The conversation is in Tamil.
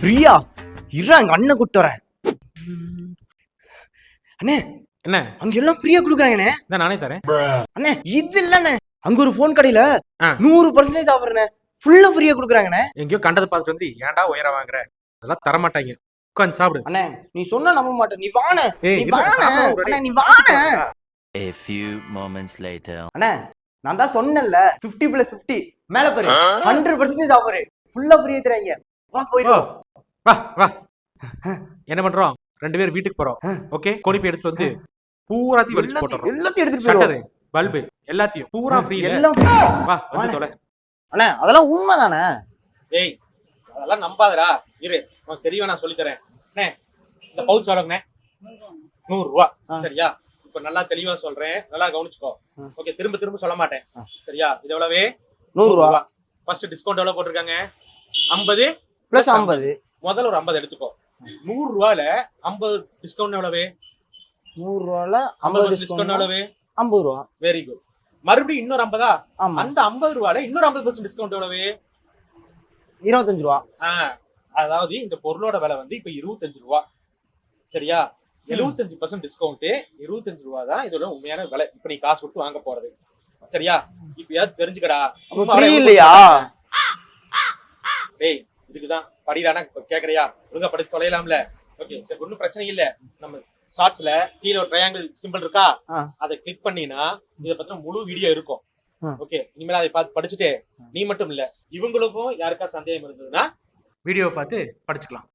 ஃப்ரீயா? இருடா எங்க அண்ணன் கூட்டு வரேன். அண்ணே என்ன? அங்க எல்லாம் ஃப்ரீயா குடுக்குறாங்கண்ணே இதான் நானே தரேன். அண்ணே இது இல்லண்ணே அங்க ஒரு ஃபோன் கடையில. நூறு பர்சன்டேஜ் ஆஃபர்ண்ணே ஃபுல்லா ஃப்ரீயா குடுக்குறாங்கண்ணே எங்கேயோ கண்டதை பார்த்துட்டு வந்து ஏன்டா உயர வாங்குற? அதெல்லாம் தர மாட்டாங்க உட்காந்து சாப்பிடு. அண்ணே நீ சொன்னா நம்ப மாட்டேன். நீ ஏய், நீ அண்ணே அடி. நீ வாண்ணே. A few moments later. அண்ணே நான் தான் சொன்னேன்ல 50 பிளஸ் 50 மேல பாரு ஹண்ட்ரட் பர்சன்டேஜ் ஆஃபர் ஃபுல்லா ஃப்ரீயா தராங்க வா போயிடும் வா வா என்ன பண்றோம்? ரெண்டு பேரும் வீட்டுக்கு போறோம். ஓகே? கொனிப்பு எடுத்துட்டு வந்து பூராத்தையும் வெளிச்சு போட்டுறோம். எல்லாத்தையும் எடுத்துட்டு போயிடும் பல்பு எல்லாத்தையும். பூரா ஃப்ரீ எல்லாம் free. வா வந்து தொலை. அண்ணே அதெல்லாம் உண்மைதானே? ஏய் அதெல்லாம் நம்பாதடா. இரு உனக்கு தெரியவே நான் சொல்லி தரேன் அண்ணே இந்த பவுச் எவ்வளோங்கண்ணே? நூறு ரூபா. சரியா? இப்ப நல்லா தெளிவா சொல்றேன். நல்லா கவனிச்சுக்கோ. ஓகே திரும்ப திரும்ப சொல்ல மாட்டேன். சரியா? இது எவ்வளவு? நூறு ரூபா. ஃபர்ஸ்ட் டிஸ்கவுண்ட் எவ்வளவு போட்டிருக்காங்க? ஐம்பது பிளஸ் ஐம்பது. முதல்ல ஒரு ஐம்பது எடுத்துக்கோ. நூறு ரூபாயில ஐம்பது டிஸ்கவுண்ட் எவ்வளவு? நூறு ரூபால ஐம்பது டிஸ்கவுண்ட் எவ்வளவு? ஐம்பது ரூபா. வெரி குட் மறுபடியும் இன்னொரு ஐம்பதா? அந்த ஐம்பது ரூபாயில இன்னொரு ஐம்பது பர்சன்ட் டிஸ்கவுண்ட் எவ்வளவு? இருபத்தஞ்சு ரூபா. அதாவது இந்த பொருளோட விலை வந்து இப்ப இருபத்தஞ்சு ரூபா. சரியா? எழுபத்தஞ்சு பர்சன்ட் டிஸ்கவுண்ட் இருபத்தஞ்சு ரூபா தான் இதோட உண்மையான விலை. இப்ப நீ காசு கொடுத்து வாங்க போறது. சரியா? இப்ப ஏதாவது தெரிஞ்சுக்கடா. ஃப்ரீ இல்லையா? டேய் இதுக்குதான் படிடானா கேக்குறியா? ஒழுங்கா படிச்சு தொலையலாம்ல. ஓகே சரி ஒன்றும் பிரச்சனை இல்ல. நம்ம ஷார்ட்ஸ்ல கீழே ஒரு ட்ரையாங்கிள் சிம்பிள் இருக்கா. அதை கிளிக் பண்ணினா இதை பத்தின முழு வீடியோ இருக்கும். ஓகே இனிமேல் அதை பார்த்து படிச்சுட்டு நீ மட்டும் இல்ல இவங்களுக்கும் யாருக்கா சந்தேகம் இருந்ததுன்னா வீடியோவை பார்த்து படிச்சுக்கலாம்.